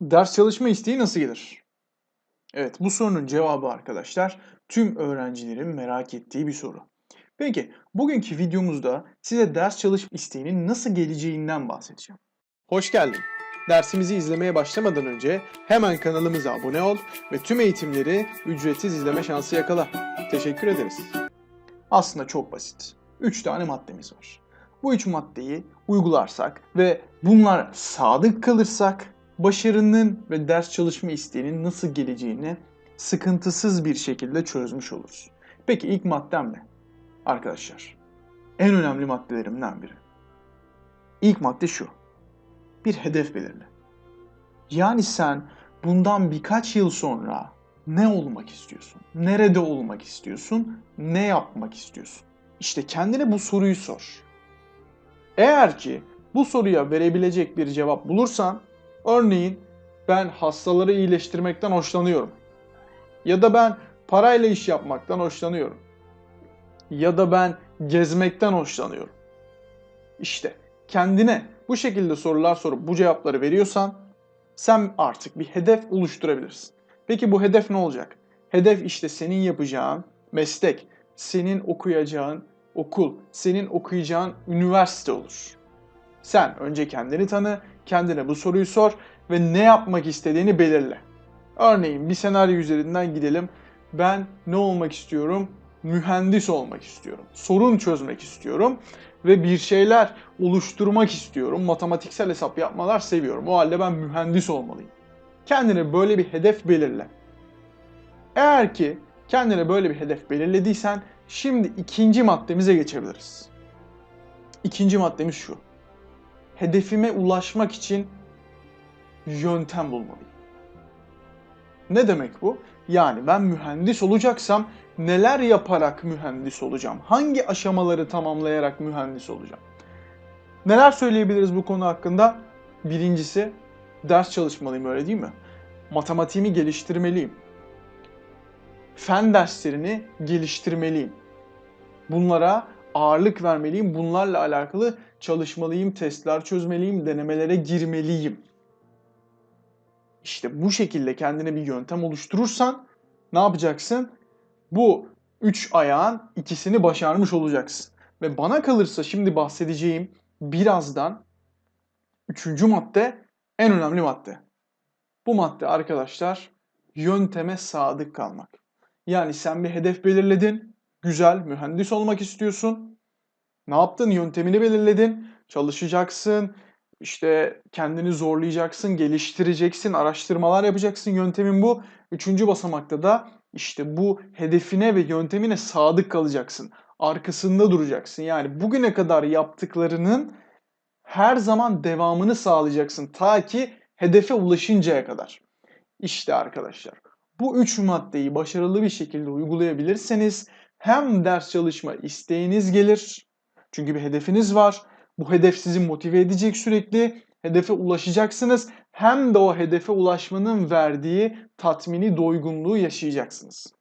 Ders çalışma isteği nasıl gelir? Evet, bu sorunun cevabı arkadaşlar tüm öğrencilerin merak ettiği bir soru. Peki, bugünkü videomuzda size ders çalışma isteğinin nasıl geleceğinden bahsedeceğim. Hoş geldin. Dersimizi izlemeye başlamadan önce hemen kanalımıza abone ol ve tüm eğitimleri ücretsiz izleme şansı yakala. Teşekkür ederiz. Aslında çok basit. 3 tane maddemiz var. Bu üç maddeyi uygularsak ve bunlar sadık kalırsak başarının ve ders çalışma isteğinin nasıl geleceğini sıkıntısız bir şekilde çözmüş oluruz. Peki ilk maddem ne? Arkadaşlar, en önemli maddelerimden biri. İlk madde şu. Bir hedef belirle. Yani sen bundan birkaç yıl sonra ne olmak istiyorsun? Nerede olmak istiyorsun? Ne yapmak istiyorsun? İşte kendine bu soruyu sor. Eğer ki bu soruya verebilecek bir cevap bulursan, örneğin ben hastaları iyileştirmekten hoşlanıyorum. Ya da ben parayla iş yapmaktan hoşlanıyorum. Ya da ben gezmekten hoşlanıyorum. İşte kendine bu şekilde sorular sorup bu cevapları veriyorsan sen artık bir hedef oluşturabilirsin. Peki bu hedef ne olacak? Hedef işte senin yapacağın meslek, senin okuyacağın okul, senin okuyacağın üniversite olur. Sen önce kendini tanı, kendine bu soruyu sor ve ne yapmak istediğini belirle. Örneğin bir senaryo üzerinden gidelim. Ben ne olmak istiyorum? Mühendis olmak istiyorum. Sorun çözmek istiyorum ve bir şeyler oluşturmak istiyorum. Matematiksel hesap yapmalar seviyorum. O halde ben mühendis olmalıyım. Kendine böyle bir hedef belirle. Eğer ki kendine böyle bir hedef belirlediysen şimdi ikinci maddemize geçebiliriz. İkinci maddemiz şu. Hedefime ulaşmak için yöntem bulmalıyım. Ne demek bu? Yani ben mühendis olacaksam neler yaparak mühendis olacağım? Hangi aşamaları tamamlayarak mühendis olacağım? Neler söyleyebiliriz bu konu hakkında? Birincisi ders çalışmalıyım öyle değil mi? Matematiğimi geliştirmeliyim. Fen derslerini geliştirmeliyim. Bunlara ağırlık vermeliyim. Bunlarla alakalı çalışmalıyım, testler çözmeliyim, denemelere girmeliyim. İşte bu şekilde kendine bir yöntem oluşturursan ne yapacaksın? Bu üç ayağın ikisini başarmış olacaksın. Ve bana kalırsa şimdi bahsedeceğim birazdan üçüncü madde en önemli madde. Bu madde arkadaşlar yönteme sadık kalmak. Yani sen bir hedef belirledin. Güzel, mühendis olmak istiyorsun. Ne yaptın? Yöntemini belirledin. Çalışacaksın. İşte kendini zorlayacaksın, geliştireceksin, araştırmalar yapacaksın. Yöntemin bu. Üçüncü basamakta da işte bu hedefine ve yöntemine sadık kalacaksın. Arkasında duracaksın. Yani bugüne kadar yaptıklarının her zaman devamını sağlayacaksın. Ta ki hedefe ulaşıncaya kadar. İşte arkadaşlar bu üç maddeyi başarılı bir şekilde uygulayabilirseniz hem ders çalışma isteğiniz gelir. Çünkü bir hedefiniz var. Bu hedef sizi motive edecek sürekli. Hedefe ulaşacaksınız. Hem de o hedefe ulaşmanın verdiği tatmini, doygunluğu yaşayacaksınız.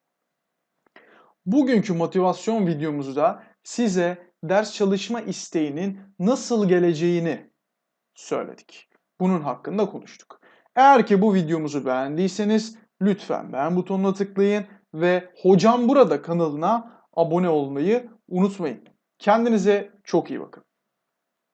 Bugünkü motivasyon videomuzda size ders çalışma isteğinin nasıl geleceğini söyledik. Bunun hakkında konuştuk. Eğer ki bu videomuzu beğendiyseniz lütfen beğen butonuna tıklayın ve Hocam Burada kanalına abone olmayı unutmayın. Kendinize çok iyi bakın.